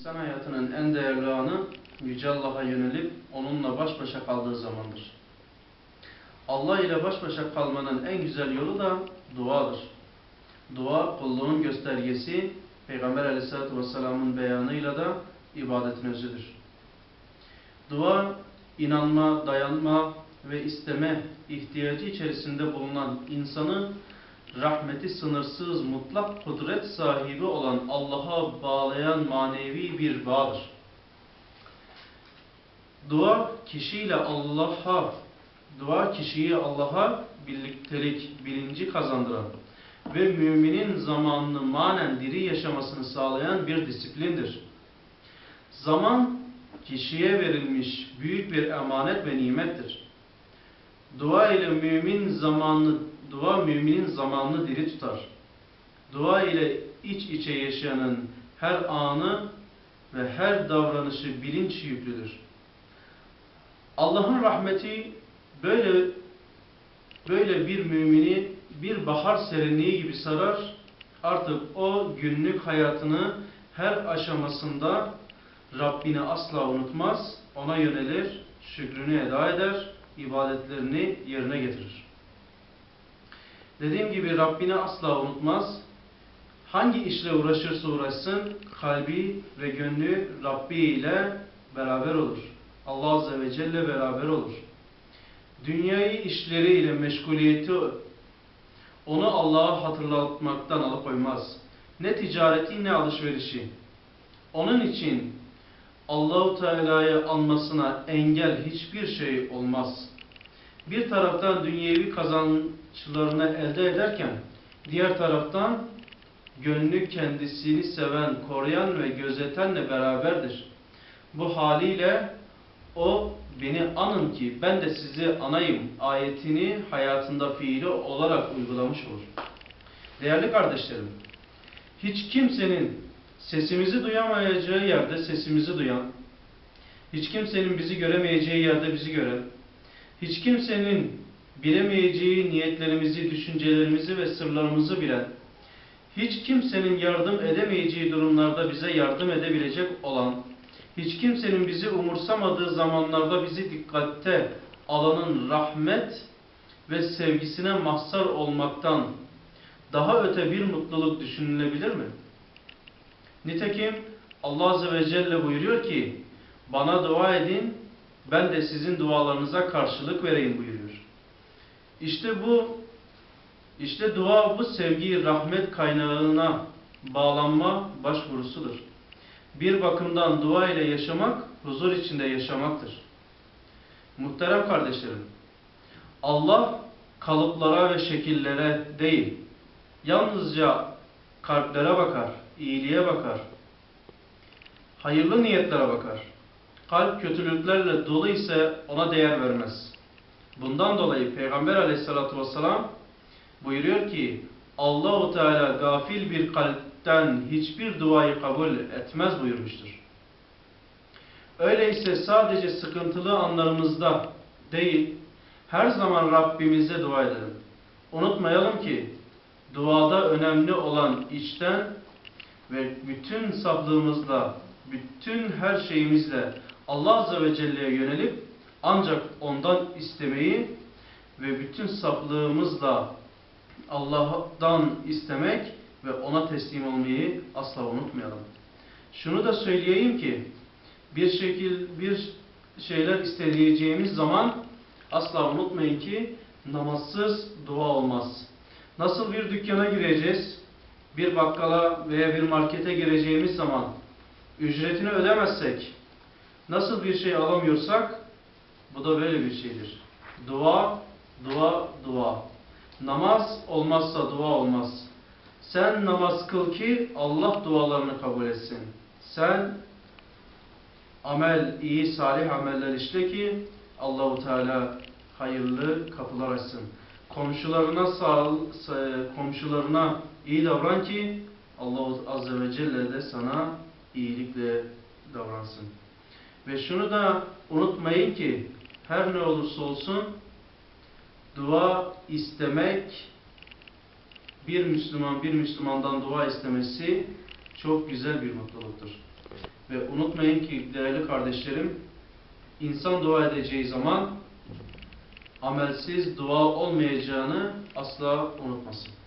İnsan hayatının en değerli anı Yüce Allah'a yönelip onunla baş başa kaldığı zamandır. Allah ile baş başa kalmanın en güzel yolu da duadır. Dua kulluğun göstergesi, Peygamber aleyhissalatü vesselamın beyanıyla da ibadetin özüdür. Dua, inanma, dayanma ve isteme ihtiyacı içerisinde bulunan insanı rahmeti sınırsız mutlak kudret sahibi olan Allah'a bağlayan manevi bir bağdır. Dua kişiyle Allah'a dua kişiyi Allah'a birliktelik bilinci kazandıran ve müminin zamanını manen diri yaşamasını sağlayan bir disiplindir. Zaman kişiye verilmiş büyük bir emanet ve nimettir. Dua ile mümin zamanını dua müminin zamanını diri tutar. Dua ile iç içe yaşayanın her anı ve her davranışı bilinç yüklüdür. Allah'ın rahmeti böyle böyle bir mümini bir bahar serinliği gibi sarar. Artık o günlük hayatını her aşamasında Rabbini asla unutmaz, ona yönelir, şükrünü eda eder, ibadetlerini yerine getirir. Dediğim gibi Rabbini asla unutmaz. Hangi işle uğraşırsa uğraşsın kalbi ve gönlü Rabbi ile beraber olur. Allah Azze ve Celle beraber olur. Dünyayı işleriyle meşguliyeti onu Allah'a hatırlatmaktan alıkoymaz. Ne ticareti ne alışverişi. Onun için Allahu Teala'yı anmasına engel hiçbir şey olmaz. Bir taraftan dünyevi kazançlarını elde ederken diğer taraftan gönlü kendisini seven, koruyan ve gözetenle beraberdir. Bu haliyle o beni anın ki ben de sizi anayım ayetini hayatında fiili olarak uygulamış olur. Değerli kardeşlerim, hiç kimsenin sesimizi duyamayacağı yerde sesimizi duyan, hiç kimsenin bizi göremeyeceği yerde bizi gören, hiç kimsenin bilemeyeceği niyetlerimizi, düşüncelerimizi ve sırlarımızı bilen, hiç kimsenin yardım edemeyeceği durumlarda bize yardım edebilecek olan, hiç kimsenin bizi umursamadığı zamanlarda bizi dikkatte alanın rahmet ve sevgisine mahzar olmaktan daha öte bir mutluluk düşünülebilir mi? Nitekim Allah Azze ve Celle buyuruyor ki bana dua edin ben de sizin dualarınıza karşılık vereyim buyuruyor. İşte bu işte dua bu sevgi rahmet kaynağına bağlanma başvurusudur. Bir bakımdan dua ile yaşamak huzur içinde yaşamaktır. Muhterem kardeşlerim, Allah kalıplara ve şekillere değil, yalnızca kalplere bakar, iyiliğe bakar, hayırlı niyetlere bakar. Kalp kötülüklerle dolu ise ona değer vermez. Bundan dolayı Peygamber aleyhissalatü vesselam buyuruyor ki Allahu Teala gafil bir kalpten hiçbir duayı kabul etmez buyurmuştur. Öyleyse sadece sıkıntılı anlarımızda değil, her zaman Rabbimize dua edelim. Unutmayalım ki duada önemli olan içten ve bütün saflığımızla, bütün her şeyimizle Allah Azze ve Celle'ye yönelip ancak ondan istemeyi ve bütün saflığımızla Allah'tan istemek ve ona teslim olmayı asla unutmayalım. Şunu da söyleyeyim ki bir şekil bir şeyler isteyeceğimiz zaman asla unutmayın ki namazsız dua olmaz. Nasıl bir dükkana gireceğiz? Bir bakkala veya bir markete gireceğimiz zaman ücretini ödemezsek nasıl bir şey alamıyorsak bu da böyle bir şeydir. Dua, dua, dua. Namaz olmazsa dua olmaz. Sen namaz kıl ki Allah dualarını kabul etsin. Sen amel, iyi, salih ameller işle ki Allahu Teala hayırlı kapılar açsın. Komşularına sağ, komşularına iyi davran ki Allah Azze ve Celle de sana iyilikle davransın. Ve şunu da unutmayın ki her ne olursa olsun dua istemek bir Müslüman bir Müslümandan dua istemesi çok güzel bir mutluluktur. Ve unutmayın ki değerli kardeşlerim, insan dua edeceği zaman amelsiz dua olmayacağını asla unutmasın.